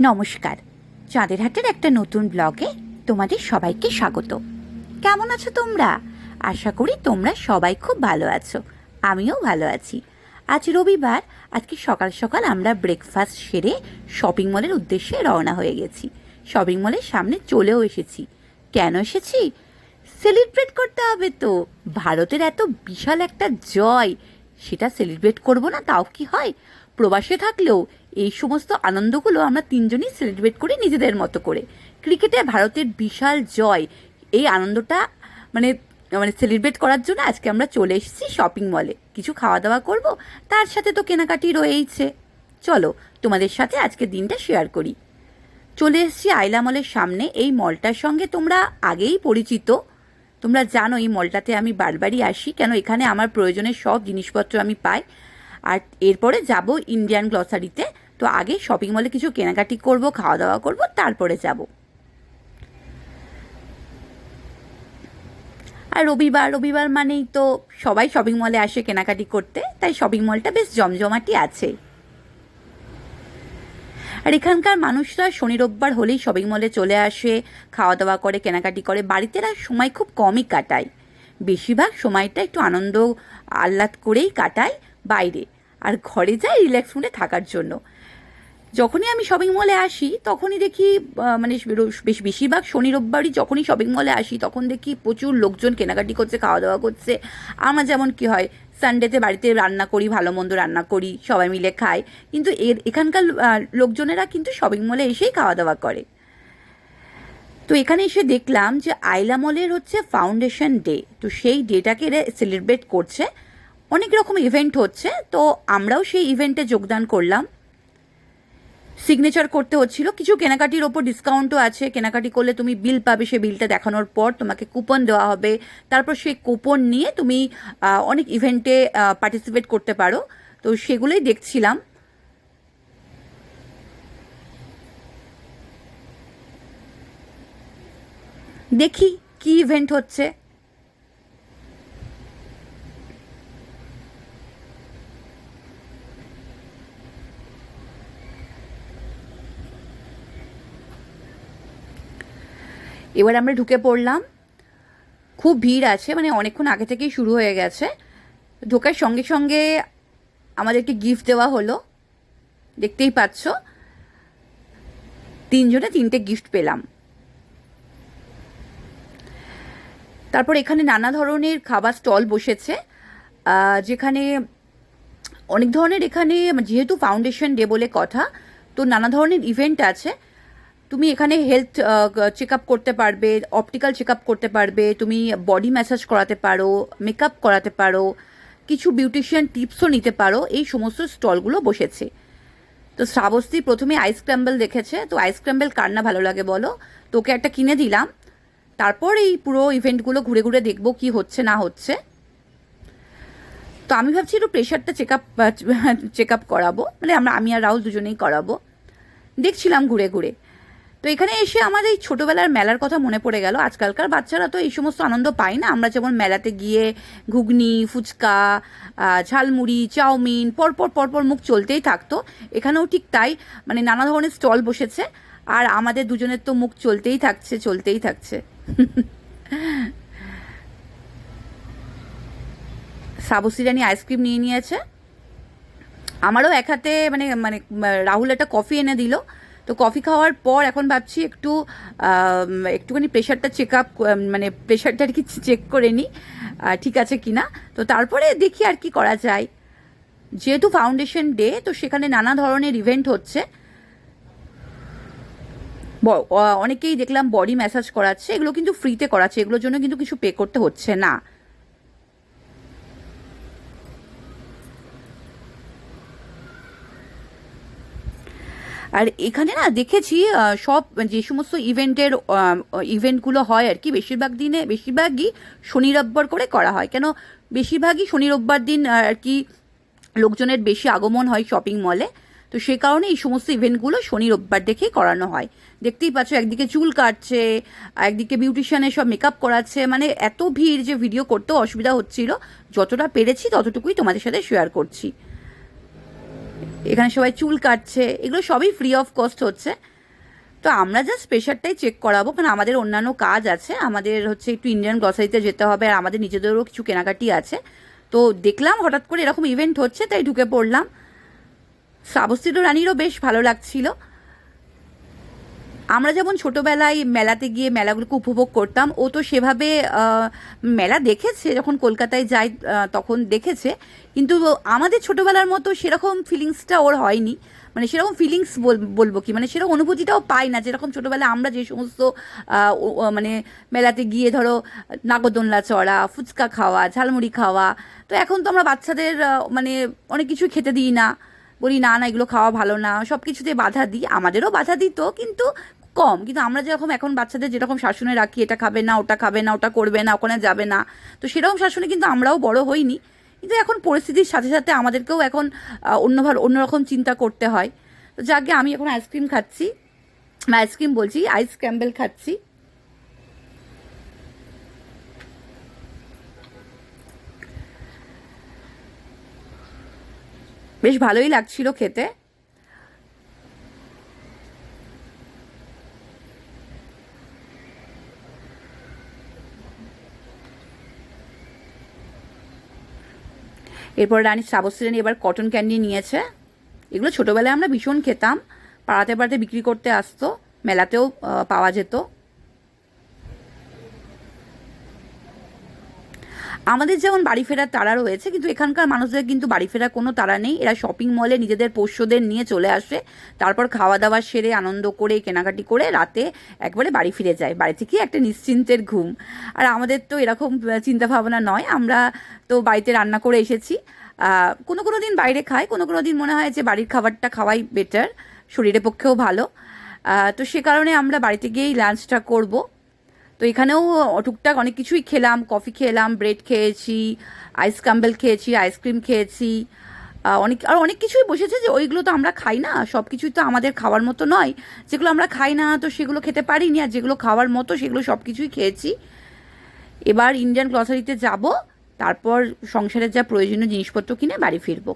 নমস্কার। চাঁদের হাটের একটা নতুন ব্লগে তোমাদের সবাইকে স্বাগত। কেমন আছো তোমরা? আশা করি তোমরা সবাই খুব ভালো আছো। আমিও ভালো আছি। আজ রবিবার, আজকে সকাল সকাল আমরা ব্রেকফাস্ট সেরে শপিং মলের উদ্দেশ্যে রওনা হয়ে গেছি। শপিং মলের সামনে চলেও এসেছি। কেন এসেছি? সেলিব্রেট করতে হবে তো। ভারতের এত বিশাল একটা জয়। সেটা সেলিব্রেট করব না, তাও কি হয়? প্রবাসে থাকলেও এই সমস্ত আনন্দগুলো আমরা তিনজনই সেলিব্রেট করি নিজেদের মতো করে। ক্রিকেটে ভারতের বিশাল জয়, এই আনন্দটা মানে মানে সেলিব্রেট করার জন্য আজকে আমরা চলে এসেছি শপিং মলে কিছু খাওয়া দাওয়া করব, তার সাথে তো কেনাকাটি রয়েইছে। চলো, তোমাদের সাথে আজকে দিনটা শেয়ার করি। চলে এসেছি আইলা মলের সামনে, এই মলটার সঙ্গে তোমরা আগেই পরিচিত। তোমরা জানো এই মলটাতে আমি বারবারই আসি, কেন এখানে আমার প্রয়োজনের সব জিনিসপত্র আমি পাই। আর এরপরে যাব ইন্ডিয়ান গ্লসারিতে তো আগে শপিং মলে কিছু কেনাকাটি করব খাওয়া দাওয়া করব, তারপরে যাব। আর রবিবার রবিবার মানেই তো সবাই শপিং মলে আসে কেনাকাটি করতে, তাই শপিং মলটা বেশ জমজমাটি আছে। আর এখানকার মানুষরা শনি, রোববার হলেই শপিং মলে চলে আসে খাওয়া দাওয়া করে, কেনাকাটি করে। বাড়িতে সময় খুব কমই কাটায়। বেশিরভাগ সময়টা একটু আনন্দ, আহ্লাদ করেই কাটায় বাইরে। আর ঘরে যাই রিল্যাক্স মুডে থাকার জন্য। যখনই আমি শপিং মলে আসি, তখনই দেখি মানে বেশ বেশিরভাগ শনি, রোববারই যখনই শপিং মলে আসি, তখন দেখি প্রচুর লোকজন কেনাকাটি করছে খাওয়া দাওয়া করছে। আমার যেমন কি হয় সানডেতে বাড়িতে রান্না করি, ভালো মন্দ রান্না করি, সবাই মিলে খাই। কিন্তু এর, এখানকার লোকজনেরা কিন্তু শপিং মলে এসেই খাওয়া দাওয়া করে। তো এখানে এসে দেখলাম যে আইলা মলের হচ্ছে ফাউন্ডেশন ডে তো সেই ডেটাকে এরা সেলিব্রেট করছে। অনেক রকম ইভেন্ট হচ্ছে, তো আমরাও সেই ইভেন্টে যোগদান করলাম। সিগনেচার করতে হচ্ছিল। কিছু কেনাকাটির ওপর ডিসকাউন্টও আছে। কেনাকাটি করলে তুমি বিল পাবে সেই বিলটা দেখানোর পর তোমাকে কুপন দেওয়া হবে। তারপর সেই কুপন নিয়ে তুমি অনেক ইভেন্টে পার্টিসিপেট করতে পারো। তো সেগুলোই দেখছিলাম। দেখি কি ইভেন্ট হচ্ছে। এবার আমরা ঢুকে পড়লাম। খুব ভিড় আছে মানে অনেকক্ষণ আগে থেকেই শুরু হয়ে গেছে। ঢোকার সঙ্গে সঙ্গে আমাদেরকে গিফট দেওয়া হলো। দেখতেই পাচ্ছ, তিনজনে তিনটে গিফট পেলাম। তারপর এখানে নানা ধরনের খাবার স্টল বসেছে। যেখানে অনেক ধরনের এখানে, যেহেতু ফাউন্ডেশন ডে বলে কথা, তো নানা ধরনের ইভেন্ট আছে। তুমি এখানে হেলথ চেক আপ করতে পারবে অপটিক্যাল চেক আপ করতে পারবে, তুমি বডি ম্যাসাজ করাতে পারো মেকআপ করাতে পারো, কিছু বিউটিশিয়ান টিপসও নিতে পারো, এই সমস্ত স্টলগুলো বসেছে। তো শ্রাবস্তি প্রথমে আইস ক্র্যাম্বেল দেখেছে, তো আইস ক্র্যাম্বেল কার না ভালো লাগে বলো? তোকে একটা কিনে দিলাম, তারপর এই পুরো ইভেন্টগুলো ঘুরে ঘুরে দেখব কি হচ্ছে না হচ্ছে। তো আমি ভাবছি একটু প্রেশারটা চেক আপ চেক আপ করাবো মানে আমরা, আমি আর রাহুল দুজনেই করাবো। দেখছিলাম ঘুরে ঘুরে। তো এখানে এসে আমাদের এই ছোটোবেলার মেলার কথা মনে পড়ে গেল। আজকালকার বাচ্চারা তো এই সমস্ত আনন্দ পায় না। আমরা যেমন মেলাতে গিয়ে ঘুগনি, ফুচকা ঝালমুড়ি, চাউমিন, পরপর পরপর মুখ চলতেই থাকতো। এখানেও ঠিক তাই। মানে নানা ধরনের স্টল বসেছে। আর আমাদের দুজনের তো মুখ চলতেই থাকছে চলতেই থাকছে। সাবসি রানী আইসক্রিম নিয়ে নিয়েছে। আমারও এক হাতে মানে মানে রাহুল একটা কফি এনে দিল। তো কফি খাওয়ার পর এখন ভাবছি একটু একটুখানি প্রেশারটা চেক আপ মানে প্রেশারটা আর কি চেক করে নিই ঠিক আছে কি না। তো তারপরে দেখি আর কি করা যায়। যেহেতু ফাউন্ডেশন ডে তো সেখানে নানা ধরনের ইভেন্ট হচ্ছে। অনেকেই দেখলাম বডি ম্যাসাজ করাচ্ছে, এগুলো কিন্তু ফ্রিতে করাচ্ছে, এগুলোর জন্য কিন্তু কিছু পে করতে হচ্ছে না। আর এখানে না দেখেছি সব যে সমস্ত ইভেন্টের ইভেন্টগুলো হয় আর কি, বেশিরভাগ দিনে, বেশিরভাগই শনি রোববার করে করা হয়। কেন বেশিরভাগই শনি রোববার দিন আর কি লোকজনের বেশি আগমন হয় শপিং মলে তো সে কারণে এই সমস্ত ইভেন্টগুলো শনি রোববার দেখেই করানো হয়। দেখতেই পাচ্ছ, একদিকে চুল কাটছে একদিকে বিউটিশিয়ানের সব মেকআপ করাচ্ছে। মানে এত ভিড় যে ভিডিও করতেও অসুবিধা হচ্ছিল। যতটা পেরেছি ততটুকুই তোমাদের সাথে শেয়ার করছি। এখানে সবাই চুল কাটছে, এগুলো সবই ফ্রি অফ কস্ট হচ্ছে। তো আমরা জাস্ট প্রেশারটাই চেক করাবো, কারণ আমাদের অন্যান্য কাজ আছে, আমাদের হচ্ছে একটু ইন্ডিয়ান গ্রসারিতে যেতে হবে, আর আমাদের নিজেদেরও কিছু কেনাকাটি আছে। তো দেখলাম হঠাৎ করে এরকম ইভেন্ট হচ্ছে, তাই ঢুকে পড়লাম। শ্রাবস্তিত রানীরও বেশ ভালো লাগছিল। আমরা যেমন ছোটোবেলায় মেলাতে গিয়ে মেলাগুলোকে উপভোগ করতাম, ও তো সেভাবে মেলা দেখেছে, যখন কলকাতায় যায় তখন দেখেছে। কিন্তু আমাদের ছোটোবেলার মতো সেরকম ফিলিংসটা ওর হয়নি। মানে সেরকম ফিলিংস বলব কি? মানে সেরকম অনুভূতিটাও পাই না, যেরকম ছোটোবেলায় আমরা যে সমস্ত মানে মেলাতে গিয়ে ধরো, নাগরদোলনা চড়া, ফুচকা খাওয়া, ঝালমুড়ি খাওয়া, তো এখন তো আমরা বাচ্চাদের মানে অনেক কিছু খেতে দিই না। বলি, না না, এগুলো খাওয়া ভালো না। সব কিছুতে বাধা দিই। আমাদেরও বাধা দিত, কিন্তু কম। কিন্তু আমরা যেরকম এখন বাচ্চাদের যেরকম শাসনে রাখি, এটা খাবে না, ওটা খাবে না, ওটা করবে না, ওখানে যাবে না, তো সেরকম শাসনে কিন্তু আমরাও বড় হইনি। কিন্তু এখন পরিস্থিতির সাথে সাথে আমাদেরকেও এখন অন্যভাবে, অন্যরকম চিন্তা করতে হয়। তো যাকে আমি এখন আইসক্রিম খাচ্ছি আইসক্রিম বলছি আইস ক্যাম্বেল খাচ্ছি। বেশ ভালোই লাগছিল খেতে। এরপর রানী শ্রাবশ্রী এবার কটন ক্যান্ডি নিয়েছে। এগুলো ছোটোবেলায় আমরা ভীষণ খেতাম। পাড়াতে পাড়াতে বিক্রি করতে আসতো। মেলাতেও পাওয়া যেত। আমাদের যেমন বাড়ি ফেরার তাড়া রয়েছে, কিন্তু এখানকার মানুষদের কিন্তু বাড়ি ফেরার কোনো তারা নেই। এরা শপিং মলে নিজেদের পোষ্যদের নিয়ে চলে আসে, তারপর খাওয়া দাওয়া সেরে আনন্দ করে, কেনাকাটি করে রাতে একবারে বাড়ি ফিরে যায়। বাড়ি থেকে একটা নিশ্চিন্তের ঘুম। আর আমাদের তো এরকম চিন্তা ভাবনা নয়। আমরা তো বাড়িতে রান্না করে এসেছি। কোনো কোনো দিন বাইরে খাই, কোনো কোনো দিন মনে হয় যে বাড়ির খাবারটা খাওয়াই বেটার শরীরের পক্ষেও ভালো। তো সে কারণে আমরা বাড়িতে গিয়েই লাঞ্চটা করব। তো এখানেও টুকটাক অনেক কিছুই খেলাম। কফি খেলাম, ব্রেড খেয়েছি আইস কাম্বেল খেয়েছি আইসক্রিম খেয়েছি অনেক, আর অনেক কিছুই বসেছে যে ওইগুলো তো আমরা খাই না। সব কিছুই তো আমাদের খাওয়ার মতো নয়। যেগুলো আমরা খাই না তো সেগুলো খেতে পারিনি আর যেগুলো খাওয়ার মতো সেগুলো সব কিছুই খেয়েছি। এবার ইন্ডিয়ান গ্রসারিতে যাব। তারপর সংসারের যা প্রয়োজনীয় জিনিসপত্র কিনে বাড়ি ফিরবো।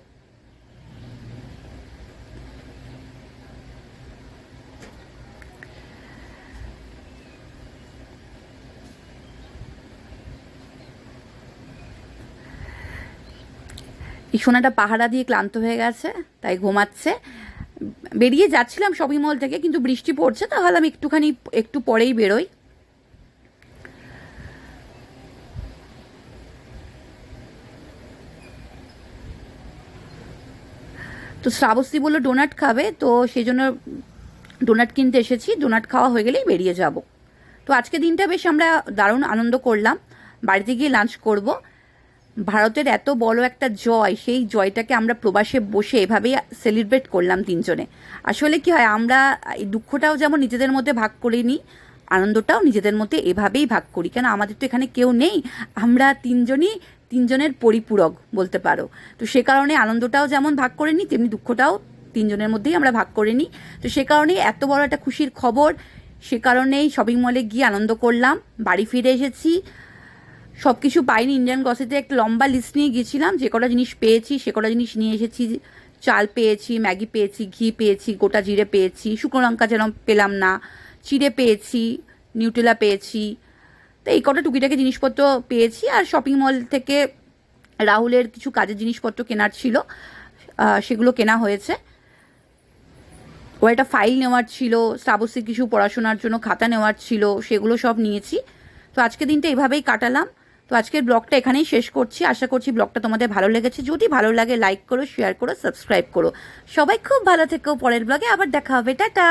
এই সোনাটা পাহারা দিয়ে ক্লান্ত হয়ে গেছে, তাই ঘুমাচ্ছে। বেরিয়ে যাচ্ছিলাম শপিং মল থেকে, কিন্তু বৃষ্টি পড়ছে, তাহলে আমি একটুখানি, একটু পরেই বেরোই। তো শ্রাবস্তী বলল ডোনাট খাবে? তো সেই জন্য ডোনাট কিনতে এসেছি। ডোনাট খাওয়া হয়ে গেলেই বেরিয়ে যাব। তো আজকে দিনটা বেশ আমরা দারুণ আনন্দ করলাম। বাড়িতে গিয়ে লাঞ্চ করব। ভারতের এত বড় একটা জয়, সেই জয়টাকে আমরা প্রবাসে বসে এভাবেই সেলিব্রেট করলাম তিনজনে। আসলে কি হয়, আমরা এই দুঃখটাও যেমন নিজেদের মধ্যে ভাগ করে নিই, আনন্দটাও নিজেদের মধ্যে এভাবেই ভাগ করি। কেন, আমাদের তো এখানে কেউ নেই, আমরা তিনজনই তিনজনের পরিপূরক বলতে পারো। তো সে কারণে আনন্দটাও যেমন ভাগ করে নিই, তেমনি দুঃখটাও তিনজনের মধ্যেই আমরা ভাগ করে নিই। তো সে কারণেই এত বড় একটা খুশির খবর, সে কারণেই শপিং মলে গিয়ে আনন্দ করলাম, বাড়ি ফিরে এসেছি সব কিছু পাইনি ইন্ডিয়ান গ্রসারিতে একটা লম্বা লিস্ট নিয়ে গেছিলাম যে কটা জিনিস পেয়েছি, সে কটা জিনিস নিয়ে এসেছি, চাল পেয়েছি, ম্যাগি পেয়েছি, ঘি পেয়েছি, গোটা জিরে পেয়েছি, শুকনো লঙ্কা যেন পেলাম না, চিড়ে পেয়েছি নিউটেলা পেয়েছি, তো এই কটা টুকিটাকি জিনিসপত্র পেয়েছি, আর শপিং মল থেকে রাহুলের কিছু কাজের জিনিসপত্র কেনার ছিল সেগুলো কেনা হয়েছে। ও একটা ফাইল নেওয়ার ছিল, শ্রাবস্তীর কিছু পড়াশোনার জন্য খাতা নেওয়ার ছিল, সেগুলো সব নিয়েছি। তো আজকে দিনটা এভাবেই কাটালাম। তো আজকের ব্লগটা এখানেই শেষ করছি। আশা করছি ব্লগটা তোমাদের ভালো লেগেছে। যদি ভালো লাগে লাইক করো শেয়ার করো সাবস্ক্রাইব করো। সবাই খুব ভালো থেকো। পরের ব্লগে আবার দেখা হবে। টাটা!